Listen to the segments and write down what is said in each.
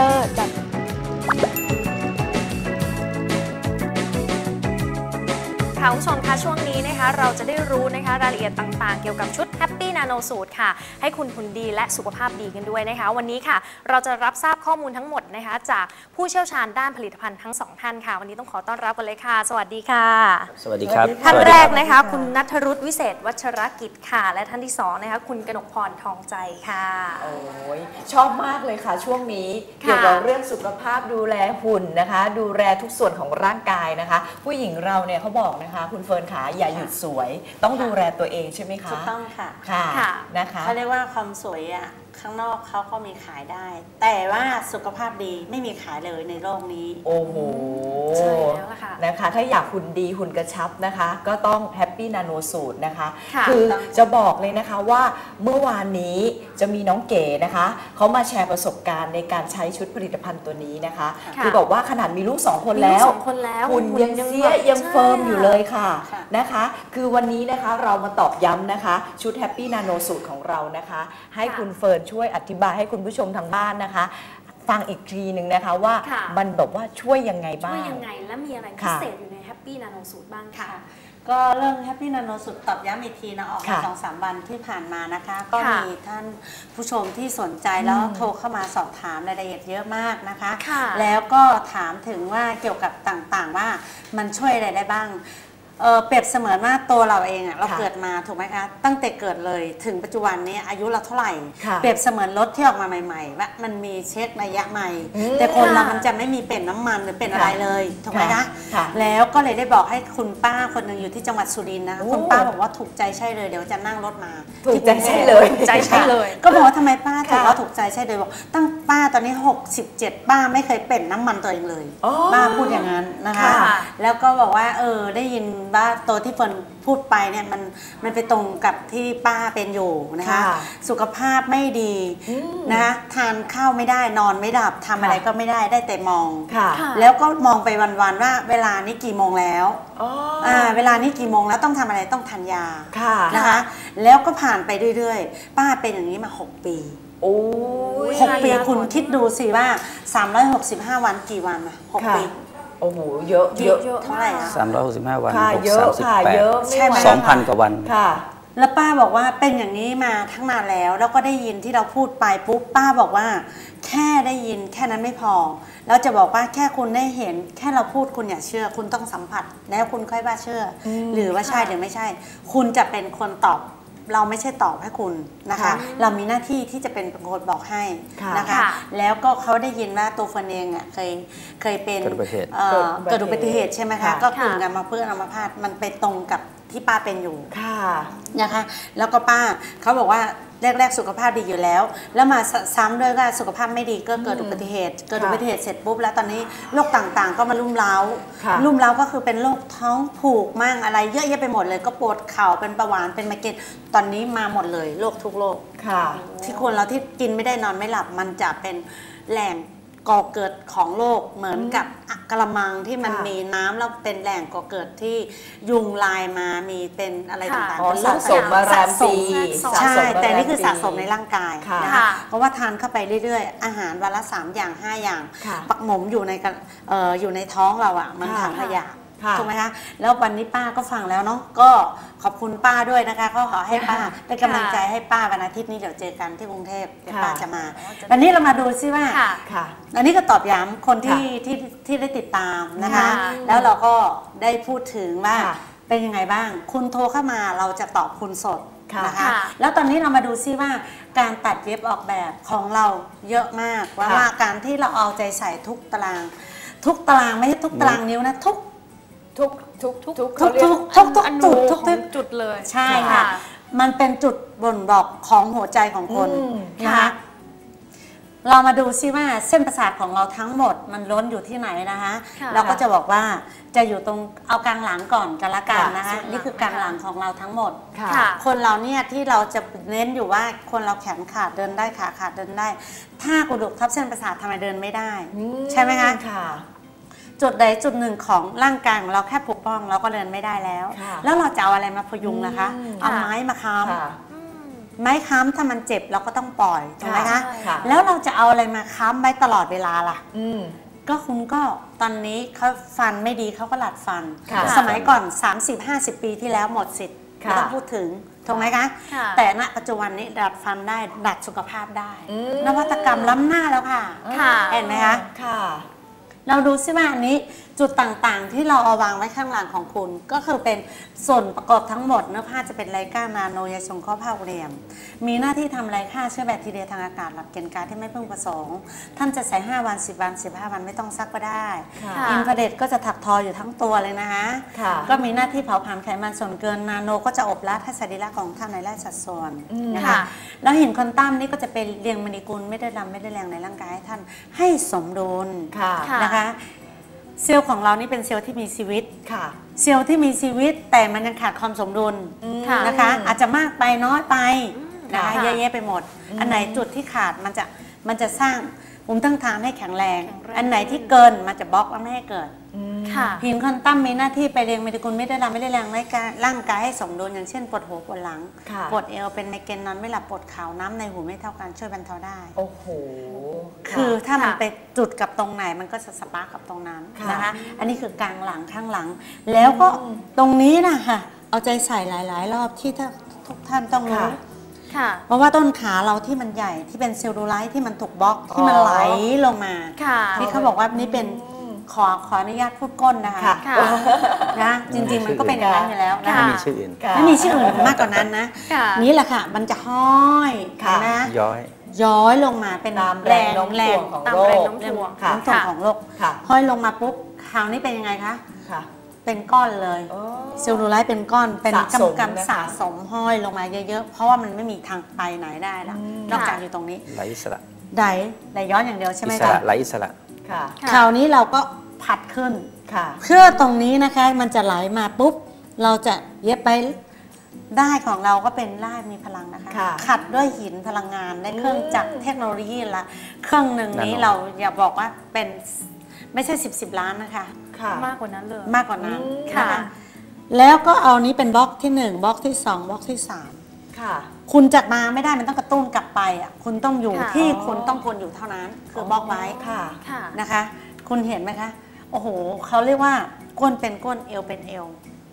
Ờ, Twitter đặt ค่ะคุณผู้ชมคะช่วงนี้นะคะ เราจะได้รู้นะคะรายละเอียดต่างๆ เกี่ยวกับชุด Happy Nano Suit ค่ะ ให้คุณหุ่นดีและสุขภาพดีกันด้วยนะคะ วันนี้ค่ะ เราจะรับทราบข้อมูลทั้งหมดนะคะ จากผู้เชี่ยวชาญด้านผลิตภัณฑ์ทั้งสองท่านค่ะ วันนี้ต้องขอต้อนรับกันเลยค่ะ สวัสดีค่ะ สวัสดีครับท่านสวัสแรดีกคบนะคะ คุณนัทรุตวิเศษ วัชรกิจค่ะ และท่านที่สองนะคะคุณกนกพรทองใจค่ะโอ้ยชอบมากเลยค่ะ ช่วงนี้ค่ะเกี่ยวกับเรื่องสุขภาพดูแลหุ่นนะคะ ดูแลทุกส่วนของร่างกายนะคะ ผู้หญิงเราเนี่ยเขาบอกนะคะคุณเฟิร์นขาอย่าหยุดสวย ต้องดูแลตัวเองใช่ไหมคะถูกต้องค่ะค่ะค่ะนะคะเขาเรียกว่าความสวยอะ ข้างนอกเขาก็มีขายได้ แต่ว่าสุขภาพดีไม่มีขายเลยในโลกนี้ โอ้โหใช่แล้วล่ะค่ะ นะคะ ถ้าอยากหุ่นดีหุ่นกระชับนะคะ ก็ต้องแฮปปี้นาโนสูตรนะคะค่ะอจะบอกเลยนะคะว่าเมื่อวานนี้จะมีน้องเก๋นะคะเขามาแชร์ประสบการณ์ในการใช้ชุดผลิตภัณฑ์ตัวนี้นะคะค่ะอบอกว่าขนาดมีลูกสองคนมีแล้ลูกวสองคนแล้วหุ่นยังเสียแบบยังใช่เฟิร์มอยู่เลยค่ะค่ะ นะคะ คือวันนี้นะคะเรามาตอบย้ำนะคะ ชุดแฮปปี้นาโนสูตรของเรานะคะ ให้ค่ะ คุณเฟิร์นช่วยอธิบายให้คุณผู้ชมทางบ้านนะคะ ฟังอีกทีหนึ่งนะคะว่าค่ะ มันแบบว่าช่วยยังไงช่บ้าวยง ยังไงและมีอะไรพิค่ะเศษอยู่ใน Happy Nano Suit บ้างค่ะ ก็เรื่อง Happy Nano สุดตอบย้ำอีกทีนะออกมาค่ะสองสามวันที่ผ่านมานะคะ ก็ค่ะมีท่านผู้ชมที่สนใจแล้วโทรเข้ามาสอบถามรายละเอียดเยอะมากนะคะ ค่ะแล้วก็ถามถึงว่าเกี่ยวกับต่างๆว่ามันช่วยอะไรได้บ้าง เออเปรียบเสมือนว่าตัวเราเองอะเราค่ะเกิดมาถูกไหมคะ ตั้งแต่เกิดเลยถึงปัจจุบันนี้อายุเราเท่าไหร่ ค่ะเปรียบเสมือนรถที่ออกมาใหม่ๆว่ามันมีเช็คระยะใหม่ อืมแต่คนเราค่ะมันจะไม่มีเป็นน้ำมันหรือเป็นอะไรเลยถูกไหมคะค่ะแล้วก็เลยได้บอกให้คุณป้าคนหนึ่งอยู่ที่จังหวัดสุรินทร์นะโอ้ คุณป้าบอกว่าถูกใจใช่เลยเดี๋ยวจะนั่งรถมาถูกที่ใจรุงทพใช่เลย ถูกใจใช่เลย ก็บอกว่าทำไมป้าถึงค่ะว่าถูกใจใช่เลยบอกตั้งป้าตอนนี้ 67 ป้าไม่เคยเป็นน้ำมันตัวเองเลย อ๋อป้าพูดอย่างนั้นนะคะ ค่ะ แล้วก็บอกว่าเออได้ยินว่าตัวที่เฟิร์นพูดไปเนี่ยมันมันไปตรงกับที่ป้าเป็นอยู่นะคะ ค่ะสุขภาพไม่ดีอืม นะคะทานข้าวไม่ได้นอนไม่หลับทำอะไรค่ะก็ไม่ได้ได้แต่มอง ค่ะค่ะ แล้วก็มองไปวันๆว่าเวลานี้กี่โมงแล้วอ๋ออ่าเวลานี้กี่โมงแล้วต้องทำอะไรต้องทานยาค่ะนะคะ แล้วก็ผ่านไปเรื่อยๆ ป้าเป็นอย่างนี้มา 6 ปี โอ้ยค่ะ6ปีคุณคิดดูสิว่า 365 วันกี่วันอะหกค่ะ ปี โอ้โหเยอะเยอะเยอะเท่าไหร่อะ 365 วันค่ะบวกเยอะค่ะ38เยอะไม่ใช่ไหมไหวสองพันกว่าวัน ค่ะ แล้วป้าบอกว่าเป็นอย่างนี้มาทั้งนานแล้ว แล้วก็ได้ยินที่เราพูดไปปุ๊บป้าบอกว่า แค่ได้ยินแค่นั้นไม่พอ แล้วจะบอกว่าแค่คุณได้เห็น แค่เราพูดคุณอย่าเชื่อ คุณต้องสัมผัส แล้วคุณค่อยว่าเชื่ออมหรือว่าใช่ค่ะหรือไม่ใช่ คุณจะเป็นคนตอบ เราไม่ใช่ตอบให้คุณนะคะค่ะเรามีหน้าที่ที่จะเป็นคนบอกให้ค่ะนะคะค่ะแล้วก็เขาได้ยินว่าตัวเฟนเองอะเคยเคยเป็นเกิดอุบัติเหตุเอ่อเกิเกิดดอุอุบับัติติเหเหตุตุใช่ไหมค่ะคะก็กลุ่มค่ะกันมาเพื่อนอัมพาตมันไปตรงกับ ที่ป้าเป็นอยู่ค่ะนะคะ แล้วก็ป้าเขาบอกว่าแรกๆสุขภาพดีอยู่แล้ว แล้วมาซซ้ำด้วยว่าสุขภาพไม่ดีก็เกิดอุบัติเหตุ เกิดอุบัติเหตุเสร็จปุ๊บแล้วตอนนี้โรคต่างๆ ก็มาลุ่มเล้าค่ะลุ่มเล้าก็คือเป็นโรคท้องผูกมั่งอะไร เยอะแยะไปหมดเลยก็ปวดเข่าเป็นประหวานเป็นไมเกรนตอนนี้มาหมดเลยโรคทุกโรคค่ะที่คนเราที่กินไม่ได้นอนไม่หลับมันจะเป็นแหล่ง ก่อเกิดของโรคเหมือนกับอะกระมังที่มันค่ะมีน้ำแล้วเป็นแหล่งก่อเกิดที่ยุงลายมามีเป็นอะไรค่ะต่างๆอ๋อเป็นสะสมมาแรมปีสะสมใช่สะสมมาแต่นี่คือรปีสะสมในร่างกายค่ะนะคะค่ะเพราะว่าทานเข้าไปเรื่อยๆ อาหารวันละ 3 อย่าง 5 อย่างค่ะปักหมมอยู่ในกระเอ่ออยู่ในท้องเราอะมันค่ะถังขยะค่ะ ถูกไหมคะแล้ววันนี้ป้าก็ฟังแล้วเนาะก็ขอบคุณป้าด้วยนะคะก็ขอให้ป้าเป็นกำลังใจให้ป้าวันอาทิตย์นี้เดี๋ยวเจอกันที่กรุงเทพเดี๋ยวป้าจะมา วันนี้เรามาดูซิว่าค่ะค่ะอันนี้ก็ตอบย้ำคนที่ค่ะที่ที่ได้ติดตามนะคะค่ะแล้วเราก็ได้พูดถึงว่าค่ะเป็นยังไงบ้าง คุณโทรเข้ามาเราจะตอบคุณสดค่ะนะคะค่ะแล้วตอนนี้เรามาดูซิว่าการตัดเย็บออกแบบของเราเยอะมากว่าค่ะว่าการที่เราเอาใจใส่ทุกตาราง ทุกตารางไม่ใช่ทุกตารางนิ้วนะทุก ทุกทุกทุกทุกเขาเรียทุกทุกทุกอจุดนุทุกขทุอกงจุดเลย ใช่ค่ะ มันเป็นจุดบ่งบอกของหัวใจของคนอืมนะคะค่ะเรามาดูซิว่าเส้นประสาทของเราทั้งหมดมันล้นอยู่ที่ไหนนะคะค่ะเราก็จะบอกว่าจะอยู่ตรงเอากลางหลังก่อนกันละกันค่ะนะคะส่วนหลังนี่คือกลางหลังของเราทั้งหมดค่ะค่ะคนเราเนี่ยที่เราจะเน้นอยู่ว่าคนเราแขนขาดเดินได้ขาขาดเดินได้ ถ้ากระดูกทับเส้นประสาททำไมเดินไม่ได้อืใช่ไหมคะค่ะ จุดใดจุดหนึ่งของร่างกายของเราแค่ปกป้องเราก็เดินไม่ได้แล้ว ค่ะแล้วเราจะเอาอะไรมาพยุงนะคะ อืม เอาไม้มาค้ำค่ะอืมไม้ค้ำถ้ามันเจ็บเราก็ต้องปล่อยถูกไหมคะค่ะ แล้วเราจะเอาอะไรมาค้ำไว้ตลอดเวลาล่ะ อืม ก็คุณก็ตอนนี้เขาฟันไม่ดีเขาก็หลัดฟัน ค่ะสมัยก่อน 30-50 ปีที่แล้วหมดสิทธิ์ค่ะไม่ต้องพูดถึงถูกไหมคะ ค่ะ แต่ณปัจจุบันนี้ดัดฟันได้ดัดสุขภาพได้ อืมนวัตกรรมล้ำหน้าแล้วค่ะ ค่ะ เห็นไหมคะ ค่ะ เราดูซิว่าอันนี้จุดต่างๆ ที่เราเอาวางไว้ข้างหลังของคุณ ก็คือเป็นส่วนประกอบทั้งหมดเนื้อผ้าจะเป็นไลก้านาโนยาชงข้อผ้าเรียม มีหน้าที่ทำไลค่าเชื้อแบคทีเรียทางอากาศหลักเกณฑ์การที่ไม่พึงประสงค์ ท่านจะใส่ 5 วัน 10 วัน 15 วันไม่ต้องซักก็ได้ค่ะค่ะอินฟราเรดก็จะถักทออยู่ทั้งตัวเลยนะคะค่ะก็มีหน้าที่เผาผลาญไขมันส่วนเกินนาโน ก็จะอบรัดให้สรีระของท่านในไร่สัดส่วนอืมนะคะค่ะแล้วหินคอนตัมนี่ก็จะเป็นเรียงมณีกุลไม่ได้ดำไม่ได้แรงในร่างกายให้ท่านให้สมดุลค่ะค่ะนะคะเซลล์ของเรานี่เป็นเซลล์ที่มีชีวิต ค่ะ เซลล์ที่มีชีวิตแต่มันยังขาดความสมดุลค่ะนะคะ อาจจะมากไปน้อยไปนะคะค่ะเยอะแยะไปหมด อันไหนจุดที่ขาดมันจะมันจะสร้าง ภูมิต้านทานให้แข็งแรงแข็งแรง อันไหนที่เกินมันจะบล็อกแล้วไม่ให้เกิดค่ะหินคอนตัมมีหน้าที่ไปเรียงเมดิกุลไม่ได้รำไม่ได้แรงในการร่างกายให้สมดุลอย่างเช่นปวดหัวปวดหลังค่ะปวดเอวเป็นไมเกรนนอนไม่หลับปวดเข่าน้ำในหูไม่เท่ากันช่วยบรรเทาได้ โอ้โห คือถ้ามันค่ะไปจุดกับตรงไหนมันก็จะสปาร์กกับตรงนั้นค่ะนะคะ อันนี้คือกลางหลังข้างหลัง แล้วก็ตรงนี้นะคะเอาใจใส่หลาย ๆ รอบที่ถ้าทุกท่านต้องรู้ค่ะค่ะ เพราะว่าต้นขาเราที่มันใหญ่ที่เป็นเซลลูไลท์ที่มันถูกบล็อกที่มันอ๋อไหลลงมาค่ะที่เขาบอกว่านี่เป็นขอขออนุญาตพูดก้นนะคะค่ะค่ะนะจริงๆมันก็เป็นอย่างนั้นอยู่แล้วนะค่ะคะไม่มีชื่ออื่นค่ะไม่มีชื่ออื่นมากกว่านั้นนะค่ะนี่แหละค่ะมันจะห้อยค่ะนะย้อยย้อยลงมาเป็นตามแรงโน้มแรถ่วงงของตามโลแรงกโน้มถ่วงค่ะค่ะของโลกค่ะห้อยลงมาปุ๊บคราวนี้เป็นยังไงคะค่ะ เป็นก้อนเลยโอ้เซลลูไลท์เป็นก้อนเป็นสะสมกำกำนะคะ สะสมห้อยลงมาเยอะๆ เพราะว่ามันไม่มีทางไปไหนได้ละอืมนอกจากค่ะอยู่ตรงนี้ไหลอิสระไดไดย้อนอย่างเดียวใช่ไหมอิสคะระไหลอิสระค่ะค่ะ คราวนี้เราก็ผัดขึ้น ค่ะ เพื่อตรงนี้นะคะมันจะไหลมาปุ๊บ เราจะเย็บไปได้ของเราก็เป็นลายมีพลังนะคะ ค่ะขัดด้วยหินพลังงานในเครื่องจักรเทคโนโลยีละ เครื่องหนึ่งนี้นาโน เราอย่าบอกว่าเป็นไม่ใช่ 10บสล้านนะคะ ค่ะมากกว่านั้นเลยมากกว่านั้นอืมนะค่ะคะแล้วก็เอานี้เป็นบล็อกที่ 1บล็อกที่ 2บล็อกที่ค่ะ3คุณจะมาไม่ได้มันต้องกระตุ้นกลับไปอะคุณต้องอยู่ค่ะที่อ๋อคุณต้องควรอยู่เท่านั้น คือบล็อกไว้ค่ะค่ะนะคะ คุณเห็นไหมคะ โอ้โหเขาเรียกว่าก้นเป็นก้นเอวเป็นเอว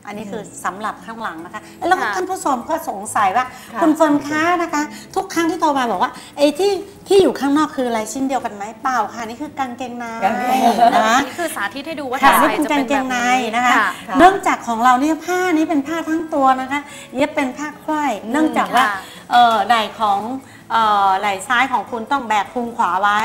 อันนี้คือสำหรับข้างหลังนะคะ แล้วก็ค่ะท่านผู้ชมก็สงสัยว่าค่ะคุณเฟิร์นค้านะคะ ทุกครั้งที่โทรมาบอกว่าไอ้ที่ที่อยู่ข้างนอกคืออะไรชิ้นเดียวกันไหมเปล่าค่ะนี่คือกางเกงในกางเกงนะคะนี่คือสาธิตให้ดูว่าค่ะถ้านี่ใส่เป็นจะกาเป็งนเกแบบงในนี้นะคะค่ะค่ะเนื่องจากของเราเนี่ยผ้านี้เป็นผ้าทั้งตัวนะคะเย็บเป็นผ้าควายเนื่องจากว่าค่ะเอ่อไหล่ของเอ่อไหล่ซ้ายของคุณต้องแบกพุงขวาไว้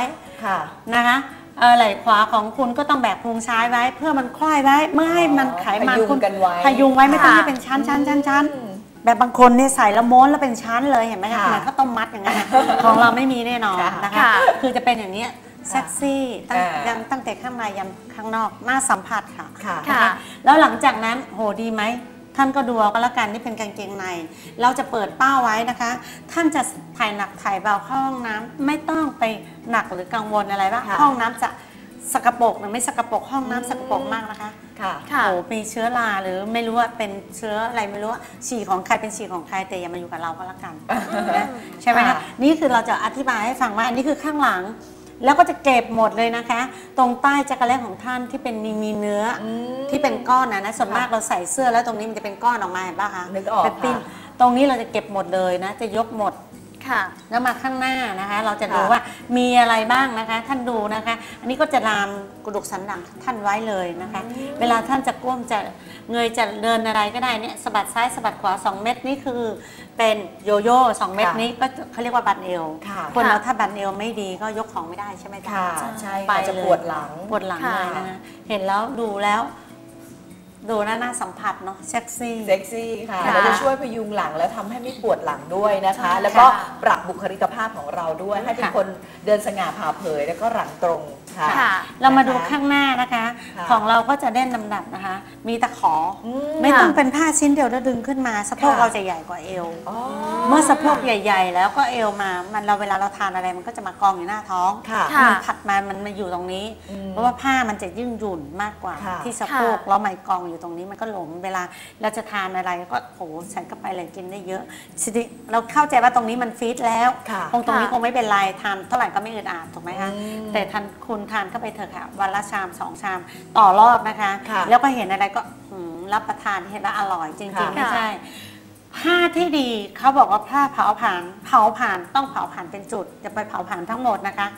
ค่ะนะคะเอ่อ ไหล่ขวาของคุณก็ต้องแบกพุงซ้ายไว้ เพื่อมันคล้อยไว้ไม่ให้มันไขมันพยุงคุณกันไว้พยุงไว้ไม่ต้องค่ะให้เป็นชั้นชั้นชั้นชั้นอืมแบบบางคนเนี่ยใส่แล้วม้วนแล้วเป็นชั้นเลยเห็นไหมคะค่ะเหมือนข้าวต้มมัดอย่างนั้นนะของเราไม่มีแน่นอนค่ะนะคะค่ะคือจะเป็นอย่างนี้ยเซ็กซี่ตั้งอ่ายัยังตั้งแต่ข้างในยันข้างนอกน่าสัมผัสค่ะค่ะค่ะนแล้วหลังจากนั้นโหดีไหม ท่านก็ดูเอาก็แล้วกันนี่เป็นกางเกงใน เราจะเปิดเป้าไว้นะคะ ท่านจะถ่ายหนักถ่ายเบาเข้าห้องน้ำไม่ต้องไปหนักหรือกังวลอะไรว่าค่ะห้องน้ำจะสกปรกหรือไม่สกปรกห้องน้ำสกปรกมากนะคะค่ะค่ะโอ้มีเชื้อราหรือไม่รู้ว่าเป็นเชื้ออะไรไม่รู้ว่าฉี่ของใครเป็นฉี่ของใครแต่อย่ามาอยู่กับเราก็แล้วกันนะใช่ไหมคะค่ะนี่คือเราจะอธิบายให้ฟังว่าอันนี้คือข้างหลัง แล้วก็จะเก็บหมดเลยนะคะ ตรงใต้จักรแลของท่านที่เป็นมีเนื้ออมที่เป็นก้อนนะนะส่วนค่ะมากเราใส่เสื้อแล้วตรงนี้มันจะเป็นก้อนออกมาเห็นปะคะนึกออกเป็นปิ้นค่ะ ตรงนี้เราจะเก็บหมดเลยนะ จะยกหมด ค่ะ แล้วมาข้างหน้านะคะ เราจะดูค่ะ ว่ามีอะไรบ้างนะคะ ท่านดูนะคะ อันนี้ก็จะรามกระดูกสันหลังท่านไว้เลยนะคะ เวลาท่านจะก้มจะเงยจะเดินอะไรก็ได้เนี่ยสะบัดซ้ายสะบัดขวา 2 เม็ดนี่คือเป็นโยโย่2เม็ดค่ะนี้ก็เขาเรียกว่าบันเอวค่ะ คนเราค่ะถ้าบันเอวไม่ดีก็ยกของไม่ได้ใช่ไหมจ๊ะค่ะ ใช่ไปค่ะจะเลยปวดหลัง ปวดหลังค่ะ เลยนะคะเห็นแล้วดูแล้ว ดูน่าน่าสัมผัสเนาะเซ็กซี่ เซ็กซี่ค่ะค่ะแล้วจะช่วยพยุงหลังแล้วทำให้ไม่ปวดหลังด้วยนะคะ ใช่แล้วก็ค่ะปรับบุคลิกภาพของเราด้วย ให้เป็นค่ะ คนเดินสง่าผ่าเผยแล้วก็หลังตรง ค่ะค่ะ เรามาดูนะคะข้างหน้านะคะ ค่ะของเราก็จะเด่นลำดับนะคะ มีตะขออมไม่ต้องค่ะเป็นผ้าชิ้นเดียวแล้วดึงขึ้นมาสะโพกค่ะ เราจะใหญ่กว่าเอว อ๋อเมื่อสะโพกใหญ่ ๆ แล้วก็เอวมา มันเราเวลาเราทานอะไรมันก็จะมากองอยู่หน้าท้องค่ะ ค่ะมันผัดมามันมาอยู่ตรงนี้ อืมเพราะว่าผ้ามันจะยืดหยุ่นมากกว่า ค่ะ ที่สะโพกแล้วไม่กองอยู่อยู่ตรงนี้มันก็หลงเวลาเราจะทานอะไรก็โหใส่เข้าไปเลยกินได้เยอะทีนี้เราเข้าใจว่าตรงนี้มันฟีดแล้ว ค่ะ คงตรงนี้ค่ะคงไม่เป็นไรทานเท่าไหร่ก็ไม่อึดอัดถูกไหมคะอืมแต่ทานคุณทานเข้าไปเถอะค่ะ วันละชามสองชามต่อรอบนะคะ ค่ะแล้วก็เห็นอะไรก็หืมรับประทานเห็นแล้วอร่อยจริงค่ะๆไม่ใช่ผ้าที่ดีเขาบอกว่าผ้าเผาผ่าน เผาผ่านต้องเผาผ่านเป็นจุดจะไปเผาผ่านทั้งหมดนะคะ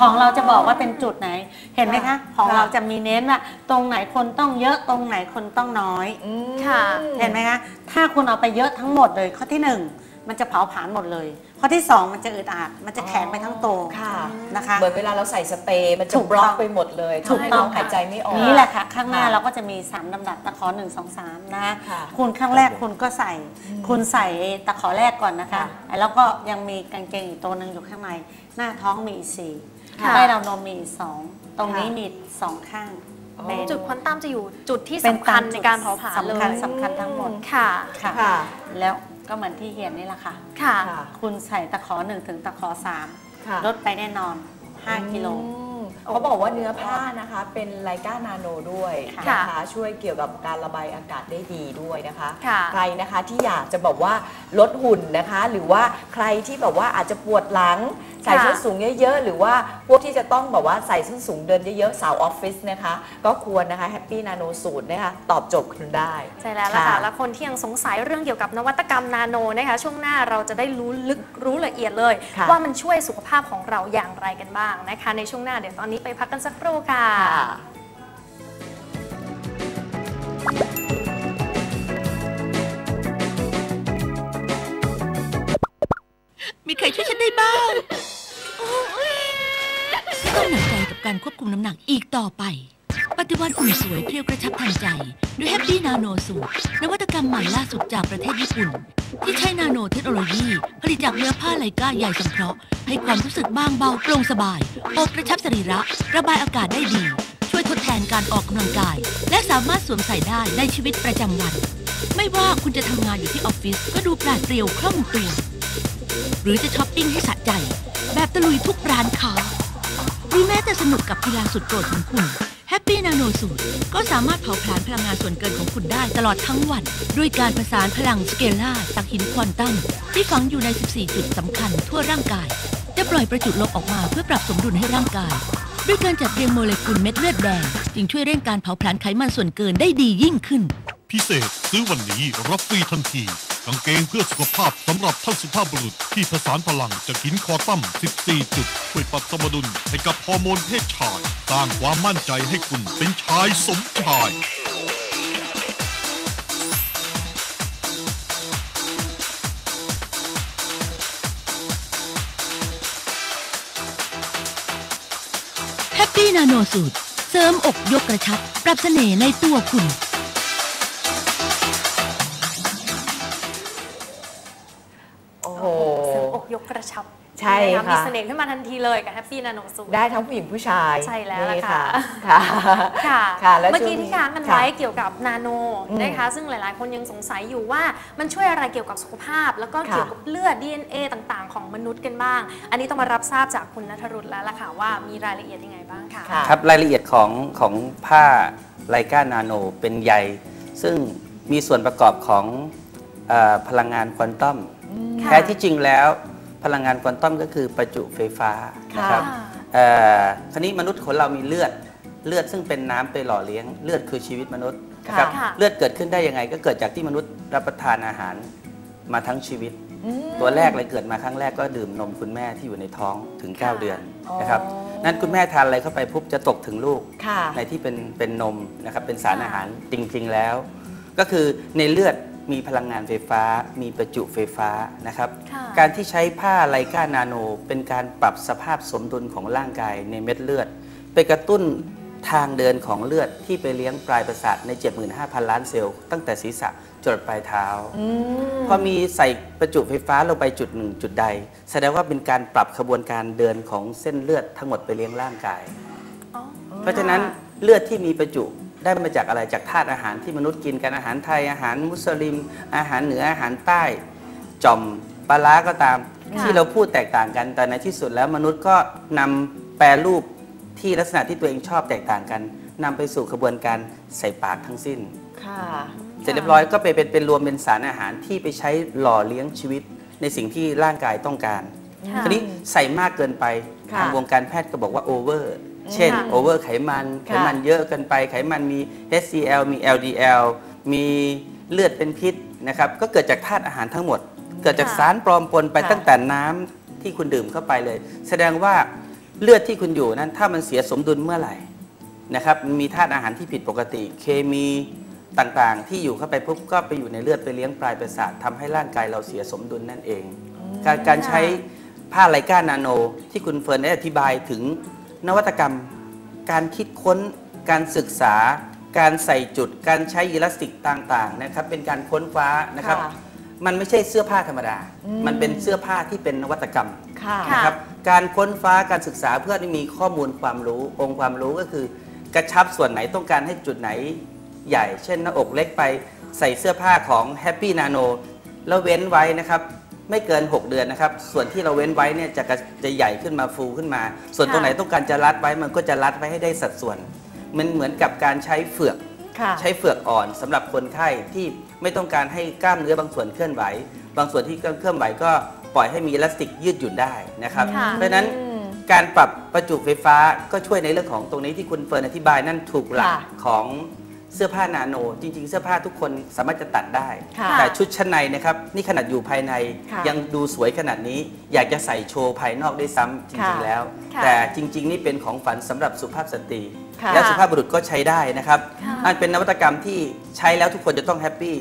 ของเราจะบอกว่าเป็นจุดไหนเห็นไหมคะของเราจะมีเน้นว่าตรงไหนคนต้องเยอะตรงไหนคนต้องน้อย อืม ค่ะ เห็นไหมคะ ถ้าคุณเอาไปเยอะทั้งหมดเลยข้อที่หนึ่ง มันจะเผาผลาญหมดเลยข้อที่สองมันจะอึดอัดมันจะแข็งไปทั้งตัวค่ะนะคะ เหมือนเวลาเราใส่สเปรย์มันจะถูกบล็อกต้องไปหมดเลยถูกทำให้ต้เราองหายใจไม่ออกนี่แหละค่ะ ข้างหน้าค่ะเราก็จะมี 3ลำดับตะขอ1 2 3 นะคะค่ะคุณข้างแรกคุณก็ใส่ คุณใส่ตะขอแรกก่อนนะคะค่ะแล้วก็ยังมีกางเกงอีกตัวหนึ่งอยู่ข้างใน หน้าท้องมีอีกสี่ค่ะใต้เราวนมมีอีกสองตรงนี้ค่ะมีสองข้างอ๋อเป็นจุดควอนตัมจะอยู่จุดที่เป็นสำคัญตามจุดในการเผาผลาญเลสำคัญยสำคัญทั้งหมดค่ะค่ะค่ะแล้ว ก็เหมือนที่เห็นนี่แหละค่ะ ค่ะ ค่ะ คุณใส่ตะขอหนึ่งถึงตะขอสามค่ะลดไปแน่นอน 5 กิโลอืมเขาบอกว่าเนื้อผ้านะคะเป็นไลก้านาโนด้วยค่ะนะคะช่วยเกี่ยวกับการระบายอากาศได้ดีด้วยนะคะ ค่ะ ใครนะคะที่อยากจะแบบว่าลดหุ่นนะคะ หรือว่าใครที่แบบว่าอาจจะปวดหลัง ใส่ค่ะส้นสูงเยอะๆ หรือว่าพวกที่จะต้องแบบว่าใส่ส้นสูงเดินเยอะๆ สาวออฟฟิศนะคะ ก็ควรนะคะแฮปปี้นาโนสูตรนะคะตอบโจทย์คุณได้ ใช่แล้วล่ะค่ะค่ะแล้วคนที่ยังสงสัยเรื่องเกี่ยวกับนวัตกรรมนาโนนะคะช่วงหน้าเราจะได้รู้ลึกรู้ละเอียดเลยค่ะว่ามันช่วยสุขภาพของเราอย่างไรกันบ้างนะคะ ในช่วงหน้าเดี๋ยวตอนนี้ไปพักกันสักครู่ค่ะค่ะมีใครช่วยฉัน ได้บ้างไม่ต้องหนักใจกับการควบคุมน้ำหนักอีกต่อไปปฏิวัติหุ่นสวยเพรียวกระชับทันใจ ด้วยแฮปปี้นาโนสูตรนวัตกรรมใหม่ล่าสุดจากประเทศญี่ปุ่น ที่ใช้นาโนเทคโนโลยี ผลิตจากเนื้อผ้าไลก้าใหญ่สังเคราะห์ให้ความรู้สึกบางเบาโปร่งสบายอบกระชับสรีระ ระบายอากาศได้ดี ช่วยทดแทนการออกกำลังกาย และสามารถสวมใส่ได้ในชีวิตประจำวัน ไม่ว่าคุณจะทำงานอยู่ที่ออฟฟิศก็ดูปราดเปรียวคล่องตัว หรือจะช้อปปิ้งให้สะใจ แบบตะลุยทุกร้านค้าหรือแม้แต่สนุกกับกีฬาสุดโปรดของคุณ Happy Nano สูตรก็สามารถเผาผลาญพลังงานส่วนเกินของคุณได้ตลอดทั้งวัน ด้วยการประสานพลังสเกล่าจากหินควอนตัมที่ฝังอยู่ใน 14 จุดสำคัญทั่วร่างกาย จะปล่อยประจุลบออกมาเพื่อปรับสมดุลให้ร่างกาย ด้วยการจัดเรียงโมเลกุลเม็ดเลือดแดง จึงช่วยเร่งการเผาผลาญไขมันส่วนเกินได้ดียิ่งขึ้น พิเศษซื้อวันนี้รับฟรีทันที กางเกงเพื่อสุขภาพสำหรับท่านสุภาพบุรุษที่ผสานพลังจากหินคอตั้ม 14 จุดช่วยปรับสมดุลให้กับฮอร์โมนเพศชายสร้างความมั่นใจให้คุณเป็นชายสมชาย Happy Nano สูตร เสริมอกยกกระชับ ปรับเสน่ห์ในตัวคุณ ระชับใช่ไหมค่ะมีเสน่ห์ขึ้นมาทันทีเลยกับแฮปปี้นาโนสูตรได้ทั้งผู้หญิงผู้ชายใช่แล้วล่ะนี่ค่ะค่ะค่ะค่ะแล้วเมื่อกี้ช่วงที่ค้างกันค่ะไว้เกี่ยวกับนาโนอืมนะคะซึ่งหลาย ๆ คนยังสงสัยอยู่ว่ามันช่วยอะไรเกี่ยวกับสุขภาพ แล้วก็ค่ะเกี่ยวกับเลือด DNA ต่าง ๆ ของมนุษย์กันบ้าง อันนี้ต้องมารับทราบจากคุณนัทรุตแล้วล่ะค่ะว่ามีรายละเอียดยังไงบ้างค่ะค่ะครับรายละเอียดของของผ้าไลกานาโนเป็นใยซึ่งมีส่วนประกอบของเออพลังงานควอนตัมค่ะแท้ที่จริงแล้ว พลังงานควอนตัมก็คือประจุไฟฟ้าค่ะนะครับค่ะเอ่อคราวนี้มนุษย์คนเรามีเลือดเลือดซึ่งเป็นน้ำไปหล่อเลี้ยงเลือดคือชีวิตมนุษย์นะครับค่ะเลือดเกิดขึ้นได้ยังไง ก็เกิดจากที่มนุษย์รับประทานอาหารมาทั้งชีวิตอืมตัวแรกเลยเกิดมาครั้งแรกก็ดื่มนมคุณแม่ที่อยู่ในท้องถึงค่ะ9เดือนนะครับอ๋อนั่นคุณแม่ทานอะไรเข้าไปปุ๊บจะตกถึงลูกค่ะในที่เป็นเป็นนมนะครับเป็นสารค่ะอาหารจริง ๆแล้ว ก็คือในเลือด มีพลังงานไฟฟ้า มีประจุไฟฟ้านะครับค่ะการที่ใช้ผ้าไลกานาโน เป็นการปรับสภาพสมดุลของร่างกายในเม็ดเลือด ไปกระตุ้นทางเดินของเลือดที่ไปเลี้ยงปลายประสาทใน 75,000 ล้านเซลล์ตั้งแต่ศีรษะจรดปลายเท้าอืมพอมีใส่ประจุไฟฟ้าลงไปจุดหนึ่งจุดใด แสดงว่าเป็นการปรับขบวนการเดินของเส้นเลือดทั้งหมดไปเลี้ยงร่างกายอ๋อเพราะฉะนั้นเลือดที่มีประจุ ได้มาจากอะไรจากธาตุอาหารที่มนุษย์กินกันอาหารไทยอาหารมุสลิม อาหารเหนืออาหารใต้จอมปลาร้าก็ตามค่ะที่เราพูดแตกต่างกัน แต่ในที่สุดแล้วมนุษย์ก็นำแปรรูปที่ลักษณะที่ตัวเองชอบแตกต่างกันนำไปสู่กระบวนการใส่ปากทั้งสิ้นค่ะเสร็จเรียบร้อยก็ไปเป็นเป็นรวมเป็นสารอาหารที่ไปใช้หล่อเลี้ยงชีวิตในสิ่งที่ร่างกายต้องการค่ะทีนี้ใส่มากเกินไปค่ะทางวงการแพทย์ก็บอกว่าโอเวอร์ เช่นค่ะโอเวอร์ไขมันไขค่ะมันเยอะเกินไปไขมันมี HCl มี LDL มีเลือดเป็นพิษนะครับก็เกิดจากธาตุอาหารทั้งหมด เกิดจากสารปลอมปนไปค่ะตั้งแต่น้ำที่คุณดื่มเข้าไปเลย แสดงว่าเลือดที่คุณอยู่นั้นถ้ามันเสียสมดุลเมื่อไหร่นะครับมันมีธาตุอาหารที่ผิดปกติ เคมีต่างๆ ที่อยู่เข้าไปปุ๊บก็ไปอยู่ในเลือดไปเลี้ยงปลายประสาททำให้ร่างกายเราเสียสมดุลนั่นเองการการใช้ผ้าไลก้านาโน ที่คุณเฟิร์นได้อธิบายถึง นวัตกรรม การคิดค้น การศึกษา การใส่จุด การใช้อิลาสติกต่างๆนะครับเป็นการค้นคว้านะครับ ค่ะมันไม่ใช่เสื้อผ้าธรรมดา อืม มันเป็นเสื้อผ้าที่เป็นนวัตกรรม ค่ะ ค่ะ นะครับการค้นฟ้าการศึกษาเพื่อให้มีข้อมูลความรู้ องค์ความรู้ก็คือ กระชับส่วนไหนต้องการให้จุดไหนใหญ่ เช่นหน้าอกเล็กไปใส่เสื้อผ้าของ Happy Nano แล้วเว้นไว้นะครับ ไม่เกิน 6 เดือนนะครับ ส่วนที่เราเว้นไว้เนี่ยจะกระจะใหญ่ขึ้นมาฟูขึ้นมา ส่วนตรงไหนต้องการจะรัดไว้มันก็จะรัดไว้ให้ได้สัดส่วน มันเหมือนกับการใช้เฟือก ค่ะ ใช้เฟือกอ่อนสำหรับคนไข้ที่ไม่ต้องการให้กล้ามเนื้อบางส่วนเคลื่อนไหว บางส่วนที่เคลื่อนไหวก็ปล่อยให้มีอิลาสติกยืดหยุ่นได้นะครับ ค่ะ เพราะฉะนั้นการปรับประจุไฟฟ้าก็ช่วยในเรื่องของตรงนี้ที่คุณเฟิร์นอธิบายนั่นถูกหลักค่ะ ของ เสื้อผ้านาโน จริง ๆ เสื้อผ้าทุกคนสามารถจะตัดได้ ค่ะแต่ชุดชั้นในนะครับนี่ขนาดอยู่ภายในค่ะยังดูสวยขนาดนี้ อยากจะใส่โชว์ภายนอกได้ซ้ำจริงค่ะๆแล้ว ค่ะแต่จริง ๆ นี่เป็นของฝันสำหรับสุภาพสตรี ค่ะ และสุภาพบุรุษก็ใช้ได้นะครับค่ะอันเป็นนวัตกรรมที่ใช้แล้วทุกคนจะต้องแฮปปี้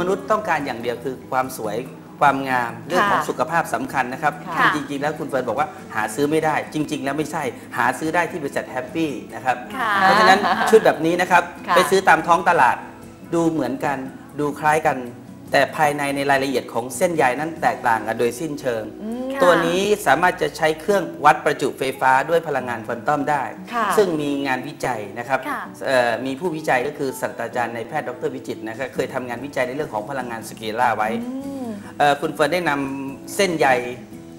มนุษย์ต้องการอย่างเดียวคือความสวย ความงามเรื่องของสุขภาพสำคัญนะครับค่ะจริง ๆ แล้วคุณเฟิร์นบอกว่าหาซื้อไม่ได้ จริง ๆ แล้วไม่ใช่หาซื้อได้ที่บริษัทแฮปปี้นะครับค่ะเพราะฉะนั้นชุดแบบนี้นะครับค่ะไปซื้อตามท้องตลาด ดูเหมือนกันดูคล้ายกัน แต่ภายในในรายละเอียดของเส้นใยนั้นแตกต่างกันโดยสิ้นเชิงค่ะตัวนี้สามารถจะใช้เครื่องวัดประจุไฟฟ้าด้วยพลังงานควอนตัมได้ค่ะซึ่งมีงานวิจัยนะครับค่ะเอ่อมีผู้วิจัยก็คือศาสตราจารย์นายแพทย์ดรวิจิตรนะครับเคยทำงานวิจัยในเรื่องของพลังงานสเกล่าไว้เอ่อ คุณเฟิร์นได้นำเส้นใย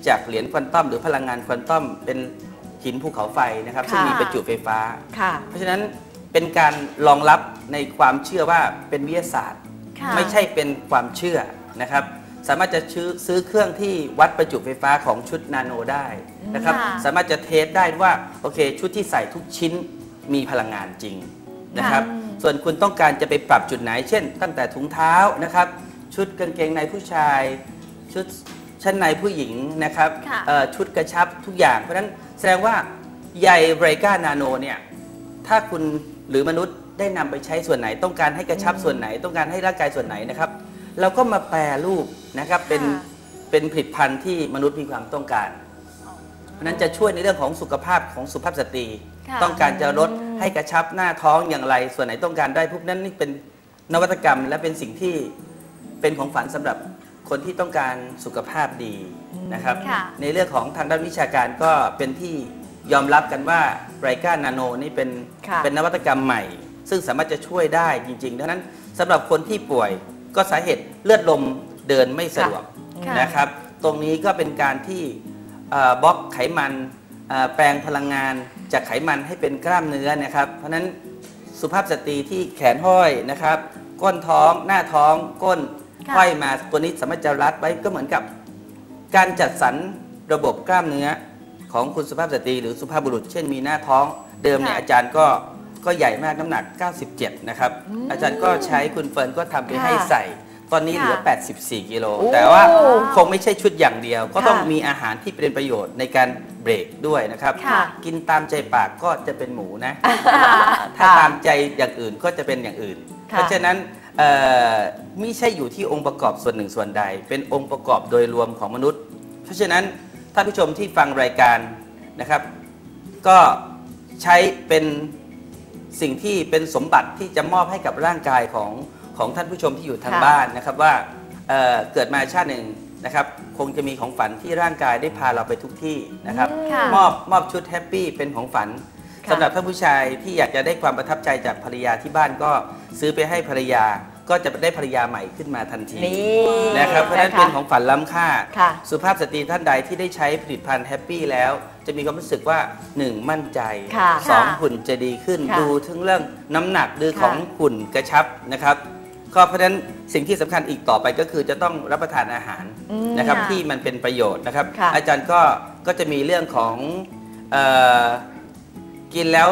จากเหรียญควอนตัมหรือพลังงานควอนตัมเป็นหินภูเขาไฟนะครับซึ่งค่ะมีประจุไฟฟ้าค่ะเพราะฉะนั้นเป็นการรองรับในความเชื่อว่าเป็นวิทยาศาสตร์ค่ะไม่ใช่เป็นความเชื่อนะครับ สามารถจะซื้อซื้อเครื่องที่วัดประจุไฟฟ้าของชุดนาโนได้นะครับค่ะสามารถจะเทสได้ว่าโอเค ชุดที่ใส่ทุกชิ้นมีพลังงานจริงนะครับ ส่วนคุณต้องการจะไปปรับจุดไหน เช่น ตั้งแต่ถุงเท้านะครับ ชุดกางเกงในผู้ชาย ชุดชั้นในผู้หญิงนะครับค่ะเอ่อชุดกระชับทุกอย่าง เพราะฉะนั้นแสดงว่าใยเบรกานาโนเนี่ยถ้าคุณหรือมนุษย์ได้นำไปใช้ส่วนไหน ต้องการให้กระชับส่วนไหน ต้องการให้ร่างกายส่วนไหนนะครับ เราก็มาแปรรูปนะครับเป็นค่ะเป็นผลิตภัณฑ์ที่มนุษย์มีความต้องการ เพราะฉะนั้นจะช่วยในเรื่องของสุขภาพของสุภาพสตรีค่ะต้องการจะลดให้กระชับหน้าท้องอย่างไร ส่วนไหนต้องการได้พวกนั้นนี่เป็นนวัตกรรมและเป็นสิ่งที่ เป็นของฝันสำหรับคนที่ต้องการสุขภาพดีนะครับ ค่ะ ในเรื่องของทางด้านวิชาการก็เป็นที่ยอมรับกันว่าไรก้านาโนนี่เป็นค่ะ เป็นนวัตกรรมใหม่ ซึ่งสามารถจะช่วยได้จริง ๆ ดังนั้นสำหรับคนที่ป่วยก็สาเหตุเลือดลมเดินไม่สะดวกค่ะ นะครับ ตรงนี้ก็เป็นการที่เอ่อบล็อกไขมันเอ่อแปลงพลังงานจากไขมันให้เป็นกล้ามเนื้อนะครับ เพราะฉะนั้น สุภาพสตรีที่แขนห้อยนะครับ ก้นท้อง หน้าท้อง ก้นค่ะ ห้อยมาตัวนี้สามารถจะรัดไว้ก็เหมือนกับ การจัดสรรระบบกล้ามเนื้อของคุณสุภาพสตรีหรือสุภาพบุรุษ เช่นมีหน้าท้องเดิมเนี่ยค่ะอาจารย์ก็ก็ใหญ่มากน้ำหนัก 97 นะครับ อาจารย์ก็ใช้คุณเฟิร์นก็ทำไปค่ะให้ใส่ ตอนนี้เหลือค่ะ84 กิโลโอ้แต่ว่าคงไม่ใช่ชุดอย่างเดียว ก็ต้องค่ะมีอาหารที่เป็นประโยชน์ในการเบรกด้วยนะครับค่ะกินตามใจปากก็จะเป็นหมูนะ ถ้าค่ะตามใจอย่างอื่นก็จะเป็นอย่างอื่นค่ะเพราะฉะนั้นเอ่อ ไม่ใช่อยู่ที่องค์ประกอบส่วนหนึ่งส่วนใด เป็นองค์ประกอบโดยรวมของมนุษย์ เพราะฉะนั้นท่านผู้ชมที่ฟังรายการนะครับ ก็ใช้เป็นสิ่งที่เป็นสมบัติที่จะมอบให้กับร่างกายของของท่านผู้ชมที่อยู่ทางค่ะบ้านนะครับว่าเอ่อเกิดมาชาติหนึ่งนะครับคงจะมีของฝันที่ร่างกายได้พาเราไปทุกที่นะครับค่ะมอบมอบชุดแฮปปี้เป็นของฝันค่ะ สำหรับท่านผู้ชายที่อยากจะได้ความประทับใจจากภรรยาที่บ้านก็ซื้อไปให้ภรรยาก็จะได้ภรรยาใหม่ขึ้นมาทันทีนี่นะครับเพราะฉะนั้นเป็นของฝันล้ำค่าค่ะสุภาพสตรีท่านใดที่ได้ใช้ผลิตภัณฑ์แฮปปี้แล้ว จะมีความรู้สึกว่า 1. มั่นใจค่ะสองค่ะหุ่นจะดีขึ้นค่ะดูถึงเรื่องน้ำหนักดูค่ะของหุ่นกระชับนะครับก็เพราะฉะนั้นสิ่งที่สำคัญอีกต่อไปก็คือจะต้องรับประทานอาหารอืมนะครับค่ะที่มันเป็นประโยชน์นะครับค่ะอาจารย์ก็ก็จะมีเรื่องของเออ กินแล้ว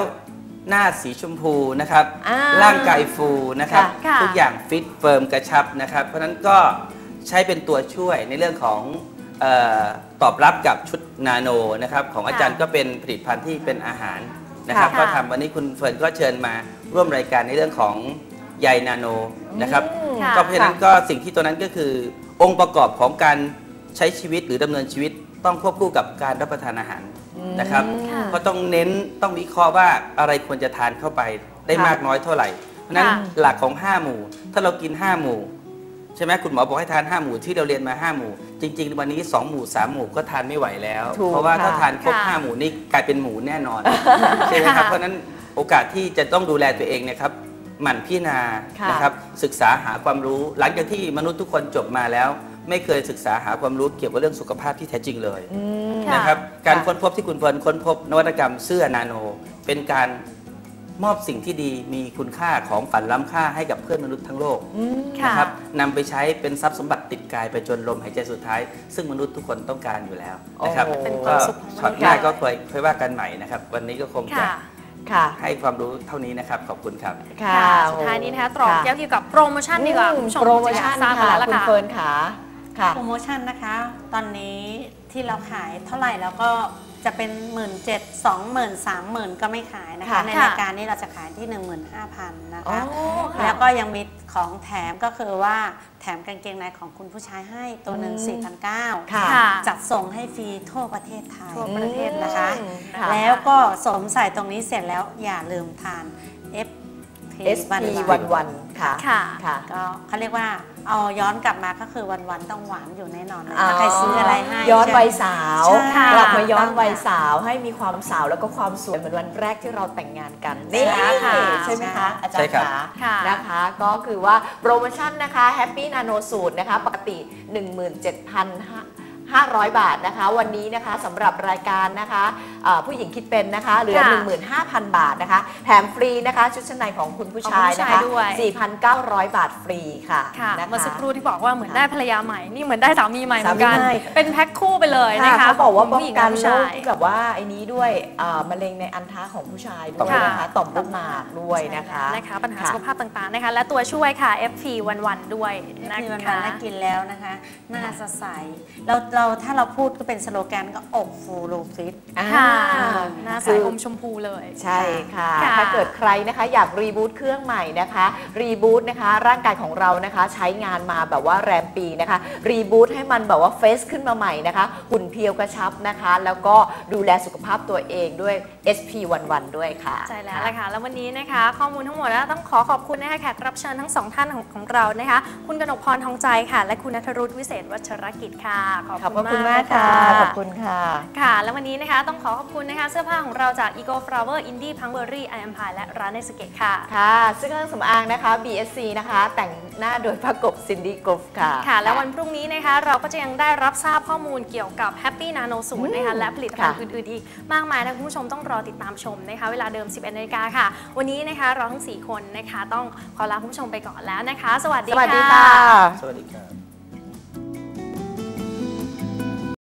หน้าสีชมพูนะครับ อ่าร่างกายฟูนะครับ ค่ะ ทุกอย่างฟิตเฟิร์มกระชับนะครับ เพราะฉะนั้นก็ใช้เป็นตัวช่วยในเรื่องของเออตอบรับกับชุดนาโนนะครับ ของอาจารย์ก็เป็นผลิตภัณฑ์ที่เป็นอาหารนะครับ ค่ะ ก็ทำวันนี้คุณเฟิร์นก็เชิญมาร่วมรายการในเรื่องของใยนาโนนะครับอืมค่ะ ก็เพราะฉะนั้นก็สิ่งที่ตัวนั้นก็คือองค์ประกอบของการใช้ชีวิตหรือดำเนินชีวิตต้องควบคู่กับการรับประทานอาหาร นะครับค่ะก็ต้องเน้นต้องวิเคราะห์ว่าอะไรควรจะทานเข้าไปได้ค่ะมากน้อยเท่าไหร่ เพราะฉะนั้นค่ะ หลักของ 5 หมู่ ถ้าเรากิน 5 หมู่ ใช่ไหมคุณหมอบอกให้ทาน 5 หมู่ที่เราเรียนมา 5 หมู่ จริง ๆ วันนี้ 2 หมู่ 3 หมู่ก็ทานไม่ไหวแล้ว ถูกเพราะว่าถ้าค่ะทานครบ ค่ะ 5 หมู่นี่กลายเป็นหมูแน่นอน ใช่ไหมครับค่ะเพราะฉะนั้นโอกาสที่จะต้องดูแลตัวเองเนะครับหมั่นพิจารณาค่ะ นะครับศึกษาหาความรู้หลังจากที่มนุษย์ทุกคนจบมาแล้ว ไม่เคยศึกษาหาความรู้เกี่ยวกับเรื่องสุขภาพที่แท้จริงเลยอืมค่ะนะครับการค่ะค้นพบที่คุณเฟิร์นค้นพบนวัตกรรมเสื้อนาโน เป็นการมอบสิ่งที่ดีมีคุณค่าของฝันล้ำค่าให้กับเพื่อนมนุษย์ทั้งโลกอืมค่ะนะครับนำไปใช้เป็นทรัพย์สมบัติติดกายไปจนลมหายใจสุดท้าย ซึ่งมนุษย์ทุกคนต้องการอยู่แล้วนะครับโอ้โหเป็นคก็วามสุขของมนุษย์ช็อตหน้าก็เคยเคยว่ากันใหม่นะครับ วันนี้ก็คงจะค่ะค่ะให้ความรู้เท่านี้นะครับ ขอบคุณครับ ค่ะค่ะสุดท้ายนี้นะคะตรอกย้ำเกี่ยวกับโปรโมชั่นดีกว่าคุณผู้ชมโปรโมชั่นทราบมาค่ะแล้วคุณค่ะเฟิร์นขา ค่ะ โปรโมชั่นนะคะ ตอนนี้ที่เราขายเท่าไหร่แล้วก็จะเป็น 1 7 0 0 0 2 0 0 0 0 3 0,000 ก็ไม่ขายนะคะ ค่ะในค่ะรายการนี้เราจะขายที่ 15,000นะอ๋อคะ ค่ะ แล้วก็ยังมีของแถมก็คือว่าแถมกางเกงในของคุณผู้ชายให้ตัวหนึ่งอืม4,900ค่ะค่ะ จัดส่งให้ฟรีทั่วประเทศไทยทั่วประเทศนะคะ อืมค่ะ แล้วก็สวมใส่ตรงนี้เสร็จแล้วอย่าลืมทาน F SP วันวันค่ะค่ะค่ะก็เขาเรียกว่าเอาย้อนกลับมาก็คือวันๆต้องหวานอยู่แน่นอนเลยอ๋อถ้าใครซื้ออะไรให้ย้อนวัยใช่สาวใช่กลับมาย้อนต้องวัยค่ะสาวให้มีความสาวแล้วก็ความสวยเหมือนวันแรกที่เราแต่งงานกันนี่ใช่ค่ะใช่ไหมคะอาจารใช่ย์ครับขาค่ะนะคะ ก็คือว่าโปรโมชั่นนะคะแฮปปี้นาโนสูตรนะคะปกติ 17,500 บาทนะคะ วันนี้นะคะสำหรับรายการนะคะเอ่อผู้หญิงคิดเป็นนะคะเหลือค่ะ15,000 บาทนะคะ แถมฟรีนะคะ ชุดชั้นในของคุณผู้ชายของคุณผู้นะชายคะด้วย4,900 บาทฟรีค่ะค่ะนะคะเมื่อสักครู่ที่บอกว่าเหมือนได้ภรรยาใหม่นี่เหมือนได้สามีใหม่เหมือนกันสามีใหม่เป็นแพ็คคู่ไปเลยค่ะนะคะเขาบอกว่าป้องผู้หญิงกันและผู้โรชาคยที่แบบว่าไอ้นี้ด้วยอ่ามะเร็งในอันทะของผู้ชายด้วยต่อมลูกหมากนะคะต่อมลูกหมากด้วยนะคะนะคะปัญหาค่ะสุขภาพต่างๆนะคะ และตัวช่วยค่ะ FP วันๆด้วยนะที่วันคะๆได้กินแล้วนะคะหน้าสดใสเราเราถ้าเราพูดก็เป็นสโลแกนก็อกฟูโลฟิตค่ะอ่าหน้าใสคืออมชมพูเลย ใช่ค่ะค่ะ ถ้าเกิดใครนะคะอยากรีบูตเครื่องใหม่นะคะ รีบูตนะคะ ร่างกายของเรานะคะ ใช้งานมาแบบว่าแรมปีนะคะ รีบูตให้มันแบบว่าเฟซขึ้นมาใหม่นะคะ หุ่นเพรียวกระชับนะคะ แล้วก็ดูแลสุขภาพตัวเองด้วย SP11 ด้วยค่ะ ใช่แล้วละค่ะ แล้ววันนี้นะคะ ข้อมูลทั้งหมดแล้วต้องขอขอบคุณนะคะแขกรับเชิญทั้งสองท่านของของเรานะคะ คุณกนกพรทองใจค่ะ และคุณนัทรุธวิเศษวัชรกิจค่ะ ขอบขอบคุณคุณมามากกค่ะค่ะ ขอบคุณค่ะ ค่ะ แล้ววันนี้นะคะต้องขอขอบคุณนะคะ เสื้อผ้าของเราจาก Eco Flower Indie p u n k b e r r y I Am Pie และร้านในสเก็ตค่ะ ค่ะ ซึ่งเครื่องสำอางนะคะ BSC นะคะ แต่งหน้าโดยประกบซินดี้กรฟค่ะ ค่ะ แล้ววันพรุ่งนี้นะคะเราก็จะยังได้รับทราบข้อมูลเกี่ยวกับ Happy Nano สูตรนะคะและผลิตภัณฑ์ค่ะอื่นๆอีกมากมายนะคุณผู้ชมต้องรอติดตามชมนะคะ เวลาเดิม 11นาฬิกาค่ะ วันนี้นะคะเราทั้ง 4 คนนะคะ ต้องขอลาคุณผู้ชมไปก่อนแล้วนะคะ สวัสดีสวัสดีค่ะค่ะ สวัสดีครับ